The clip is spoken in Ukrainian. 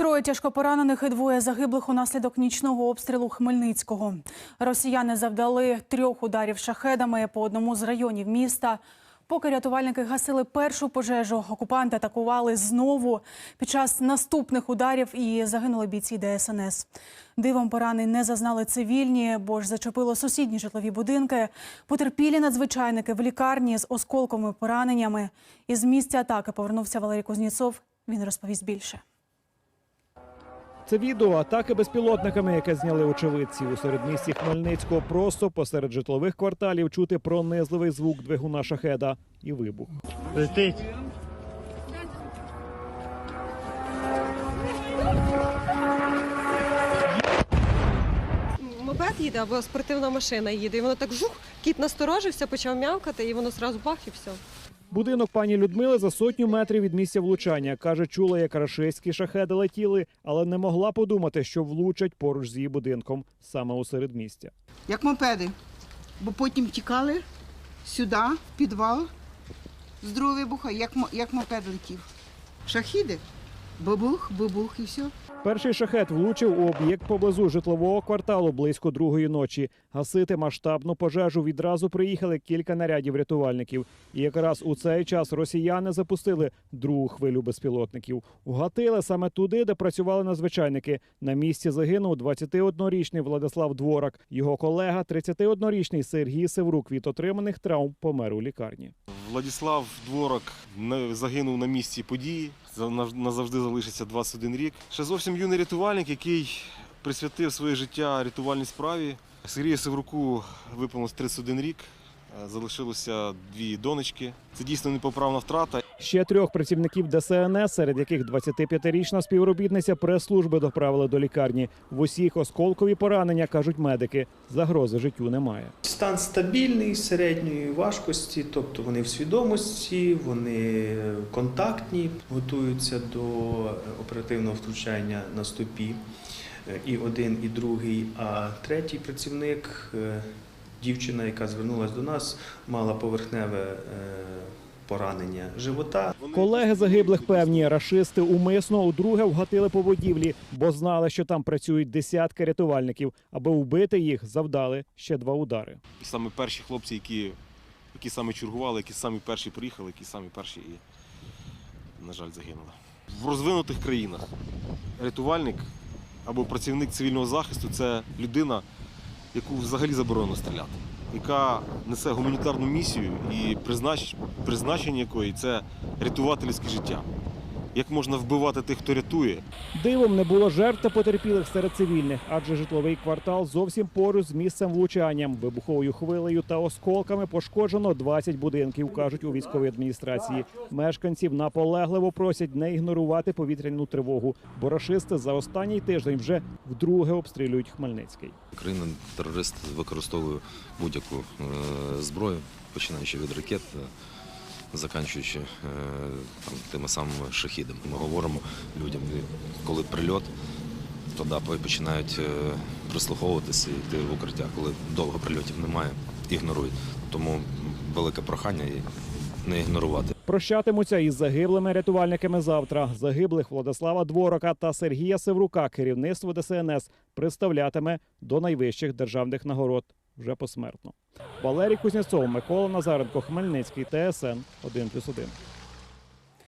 Троє тяжко поранених і двоє загиблих унаслідок нічного обстрілу Хмельницького. Росіяни завдали трьох ударів шахедами по одному з районів міста. Поки рятувальники гасили першу пожежу, окупанти атакували знову. Під час наступних ударів і загинули бійці ДСНС. Дивом поранень не зазнали цивільні, бо ж зачепило сусідні житлові будинки. Потерпілі надзвичайники в лікарні з осколковими пораненнями. Із місця атаки повернувся Валерій Кузнєцов. Він розповість більше. Це відео атаки безпілотниками, яке зняли очевидці у середмісті Хмельницького. Просто посеред житлових кварталів чути пронизливий звук двигуна шахеда і вибух. Летить. Мопед їде або спортивна машина їде, і воно так жух, кіт насторожився, почав м'явкати, і воно зразу бах і все. Будинок пані Людмили за сотню метрів від місця влучання. Каже, чула, як рашистські шахеди летіли, але не могла подумати, що влучать поруч з її будинком саме у середмістя. як мопеди. Бо потім тікали сюди, в підвал, з другого вибуха, як, як мопед летів. Шахіди, бабух, бабух і все. Перший шахет влучив у об'єкт поблизу житлового кварталу близько другої ночі. Гасити масштабну пожежу відразу приїхали кілька нарядів рятувальників. І якраз у цей час росіяни запустили другу хвилю безпілотників. Угатили саме туди, де працювали надзвичайники. На місці загинув 21-річний Владислав Дворак. Його колега, 31-річний Сергій Севрук, від отриманих травм помер у лікарні. Владислав Дворок загинув на місці події. Назавжди залишиться 21 рік. Ще зовсім юний рятувальник, який присвятив своє життя рятувальній справі. Сергію Севруку виповнилось 31 рік. Залишилося дві донечки. Це дійсно непоправна втрата. Ще трьох працівників ДСНС, серед яких 25-річна співробітниця прес-служби доправили до лікарні. В усіх осколкові поранення кажуть медики. Загрози життю немає. Стан стабільний середньої важкості, тобто вони в свідомості, вони контактні, готуються до оперативного втручання на стопі. І один, і другий. А третій працівник, е, дівчина, яка звернулася до нас, мала поверхневе е, поранення живота. Колеги загиблих певні рашисти умисно удруге вгатили по будівлі, бо знали, що там працюють десятки рятувальників. Аби вбити їх, завдали ще два удари. І саме перші хлопці, які, які саме чергували, які самі перші приїхали, які самі перші і, на жаль, загинули. В розвинутих країнах рятувальник або працівник цивільного захисту це людина, яку взагалі заборонено стріляти, яка несе гуманітарну місію і призначення якої це рятувати людське життя. Як можна вбивати тих, хто рятує, Дивом не було жертв та потерпілих серед цивільних, адже житловий квартал зовсім поруч з місцем влучання. Вибуховою хвилею та осколками пошкоджено 20 будинків, кажуть у військовій адміністрації. Мешканців наполегливо просять не ігнорувати повітряну тривогу, бо рашисти за останній тиждень вже вдруге обстрілюють Хмельницький. Країна терорист використовує будь-яку е, зброю, починаючи від ракет, е, заканчуючи е, там, тими самими шахідами. Ми говоримо людям, коли прильот, то да, починають е, прислуховуватися і йти в укриття. Коли довго прильотів немає, ігнорують. Тому велике прохання не ігнорувати. Прощатимуться із загиблими рятувальниками завтра. Загиблих Владислава Дворока та Сергія Севрука керівництво ДСНС представлятиме до найвищих державних нагород вже посмертно. Валерій Кузнєцов, Микола Назаренко, Хмельницький, ТСН 1+,1.